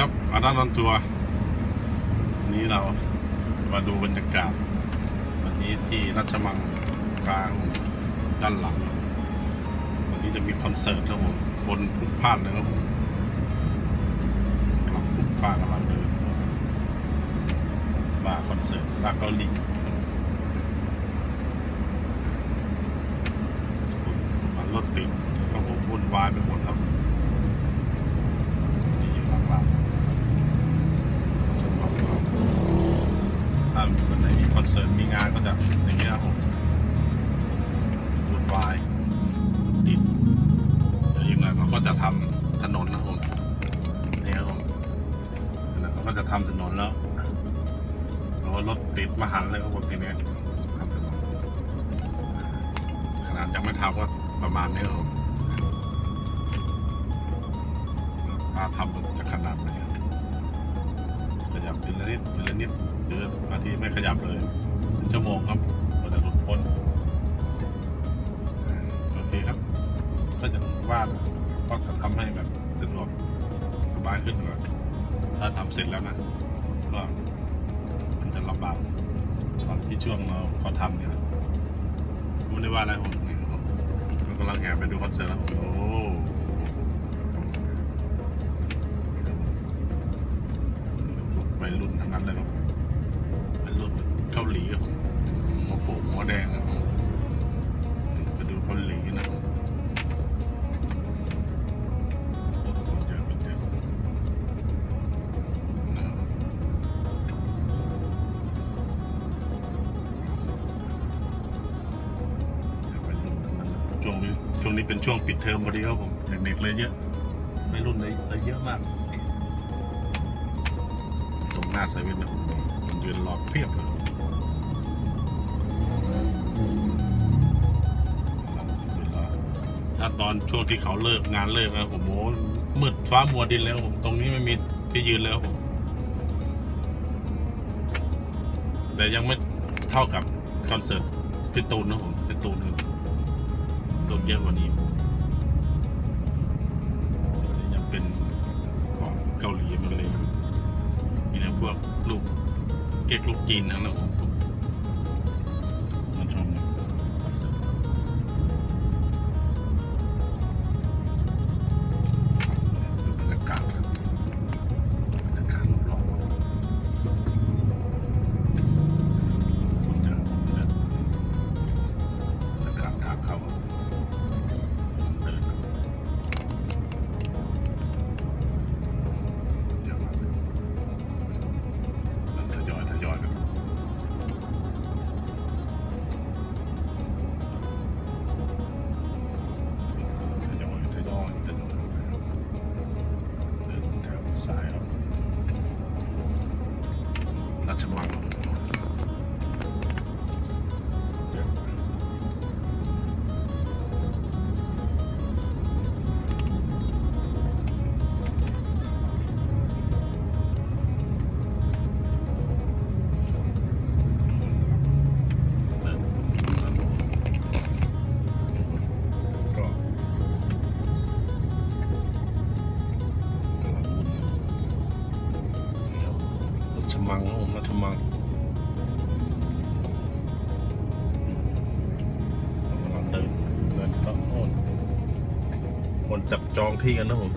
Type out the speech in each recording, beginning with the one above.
ครับอาด้านนันทัว นี้เรามาดูบรรยากาศ วันนี้ที่รัชมังกลางด้านหลัง วันนี้จะมีคอนเสิร์ตครับผม คนพลุกพล่านเลยครับผมกำลังพลุกพลานกำลังเดินมาคอนเสิร์ตมาเกาหลีมันรถติดครับผมวุ่นวายไปหมดครับ เสิร์ตมีงานก็จะอย่างเงี้ยครับผมวุ่นวายติดเดี๋ยวอีกหน่อยเขาก็จะทำถนนนะผมนี่ครับผมแล้วเขาก็จะทำถนนแล้วแล้วรถติดมหันเลยครับผมทีนี้ทำถนนขนาดยังไม่ทำก็ประมาณนี้ครับผมถ้าทำมันจะขนาดไหนขยับทีละนิดทีละนิด หรือบางทีไม่ขยับเลยชั่วโมงครับกว่าจะหลุดพ้นโอเคครับ ก็จะว่าก็จะทำให้แบบสะดวกสบายขึ้นกว่าถ้าทำเสร็จแล้วนะ ก็มันจะลำบากตอนที่ช่วงเราเขาทำเนี่ยไม่ได้ว่าอะไรผมผมกำลังแห่ไปดูคอนเสิร์ตแล้วโอ้วัยรุ่นทั้งนั้นเลยครับ หลีครับหัวโปกหัวแดงครับไปดูเกาหลีนะครับโอ้โหคนเยนนะช่วงนี้ช่วงนี้เป็นช่วงปิดเทอมพอดีครับผมเด็กๆเลยเยอะวัยรุ่นเลยเลยเยอะมาก ตรงหน้าเซเว่นนะผมยืนรอเพียบเลย ตอนช่วงที่เขาเลิกงานเลิกนะผมโอ้มืดฟ้ามัวดินแล้วผมตรงนี้ไม่มีที่ยืนแล้วผมแต่ยังไม่เท่ากับคอนเสิร์ตพี่ตูนนะผมพี่ตูนตูนเยอะกว่านี้ยังเป็นของเกาหลีมันเลยมีแต่พวกลูกเก๊กลูกจีนทั้งนั้นผม ราชมังครับผมราชมังกำลังเดินเดินก็โน่นคนจับจองที่กันนะผม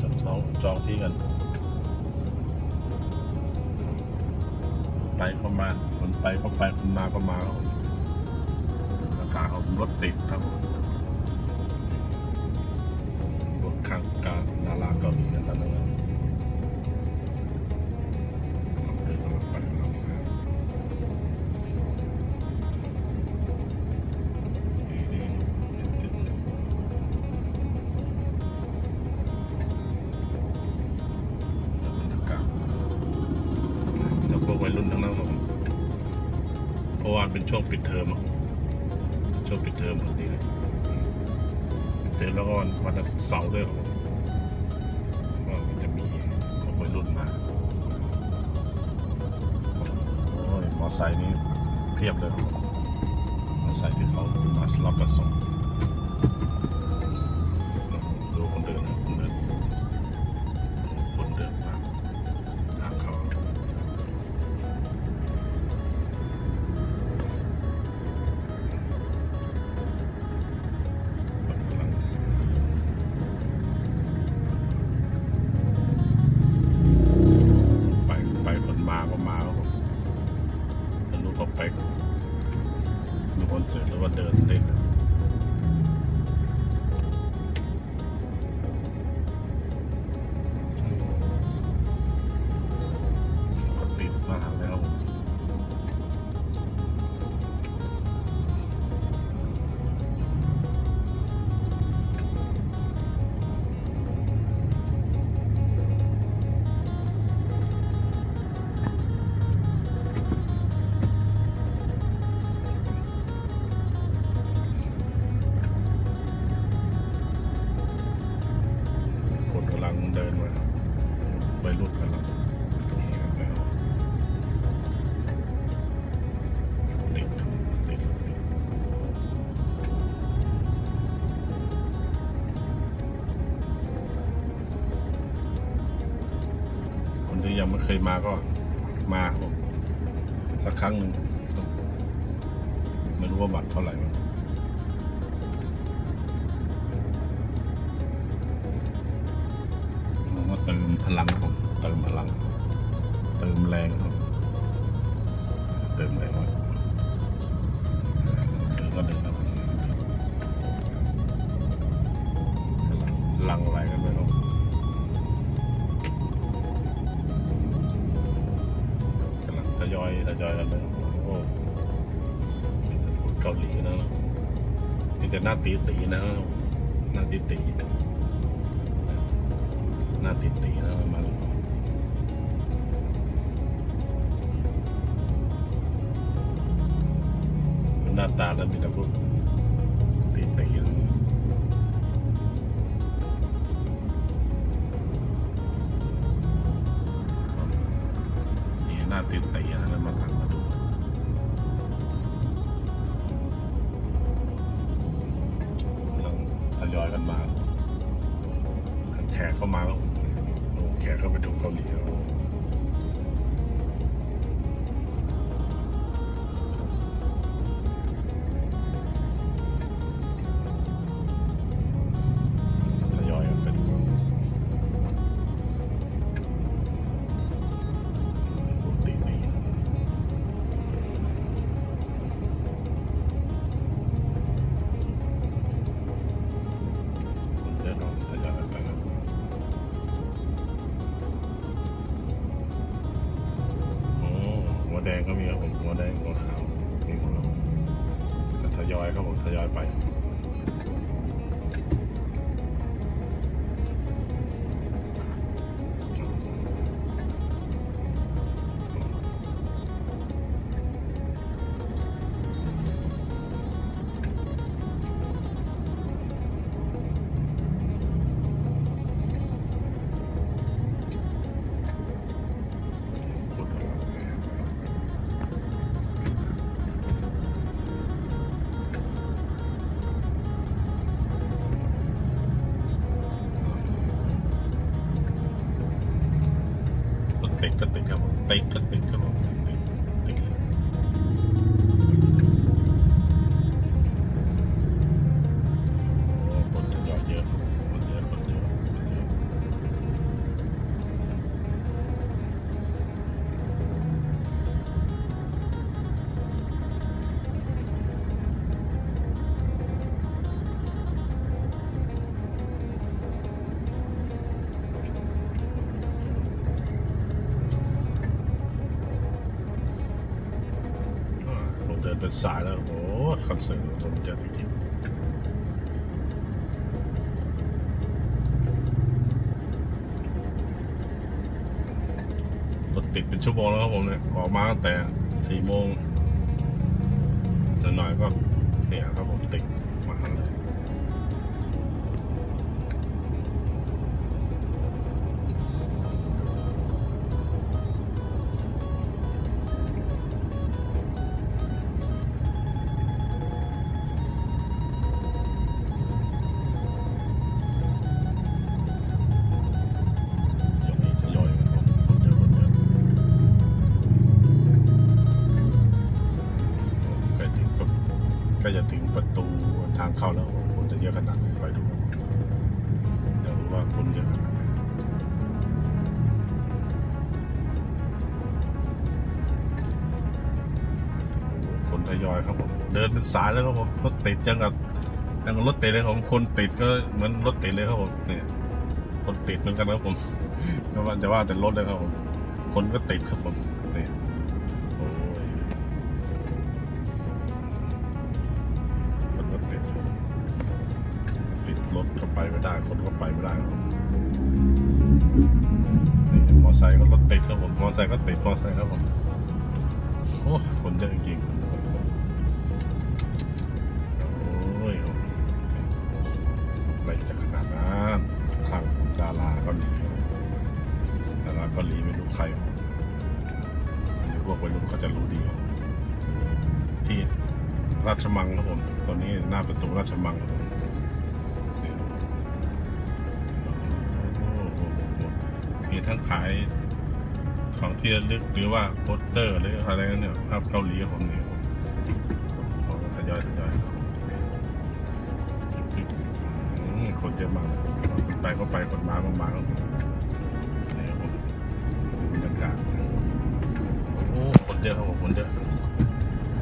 จับจองจองที่กันไปเข้ามาคนไปเข้าไปคนมาก็มาครับผมาคาของรถติดครับผม ข้างกลางนาราเกาหลีกันทั้งนั้นเลยกำลังเดินกำลังไปกำลังมานี่นี่ติดๆแล้วบรรยากาศแล้วพวกวัยรุ่นทั้งนั้นครับผมเพราะว่าเป็นช่วงปิดเทอมอะช่วงปิดเทอมพอดีเลย เทอมแล้วก็วันวันเสาร์ด้วยครับผมก็มันจะมีพวกวัยรุ่นมาโอ้ยมอไซค์นี่เพียบเลยมอไซค์ที่เขามารับประสงค์ อนเสิ เคยมาก็มาครับผมสักครั้งหนึ่งไม่รู้ว่าบัตรเท่าไหร่ผมก็เติมพลังครับผมเติมพลัง เติมแรงครับเติมแรงไว้เดินก็เดิน เกาหลีนะมีแต่หน้าตีตีนะหน้าตีตีหน้าติดตีแล้วมาหน้าตาแล้วมีแต่พวกติดตีแล้วนี่หน้าติดตีแล้ แดงก็มีครับผมหัวแดงหัวขาวมีหมดแล้วทยอยครับผมทยอยไป รถติดก็ นสายแล้วโอ้โหคอนเสิร์ตผมจะจริงรถติดเป็นชั่วโมงแล้วครับผมเนี่ยออกมาตั้งแต่สี่โมงหน่อยๆก็เนี่ยครับผมติด เข้าแล้วคนจะเยอะขนาดไหนไปดูเดี๋ยวรู้ว่าคนเยอะขนาดไหนคนทยอยครับผมเดินเป็นสายแล้วครับผมรถติดยังกับยังกับรถติดเลยครับผมคนติดก็เหมือนรถติดเลยครับผมเนี่ยคนติดเหมือนกันครับผมไม่ว่าจะว่าแต่รถเลยครับผมคนก็ติดครับผม ก็ไปไม่ได้ครับนี่มอไซค์ก็รถติดครับผมมอไซค์ก็ติดมอไซค์ครับผมโอ้คนเยอะจริงๆโอ้ยอะไรจะขนาดนั้นข้างดาราเกาหลีดาราเกาหลีไม่รู้ใครอันนี้พวกวัยรุ่นเขาจะรู้ดีครับที่ราชมังครับผมตอนนี้หน้าประตูราชมังครับผม ทั้งขายของที่ระลึกหรือว่าโปสเตอร์หรืออะไรนั่นเนี่ยภาพเกาหลีของผมเนี่ยผมทยอยทยอยคนเยอะมากไปก็ไปคนมาก็มาครับผมนี่ครับผมบรรยากาศโอ้คนเยอะครับผมคนเยอะ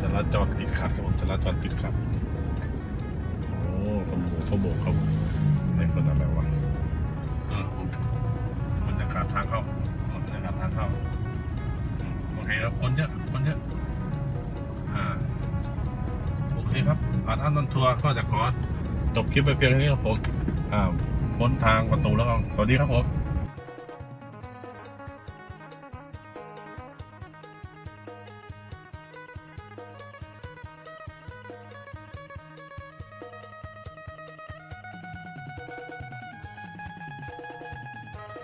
จราจรติดขัดครับผมจราจรติดขัดโอ้ขโมยขโมยครับผมไอ้คนอะไรวะ ทางเข้าบรรยากาศทางเข้าโอเคครับคนเยอะคนเยอะอ่าโอเคครับอาร์ตอันนันทัวร์ก็จะขอจบคลิปไปเพียงเท่านี้ครับผมอ่าบนทางประตูแล้วครับสวัสดีครับผม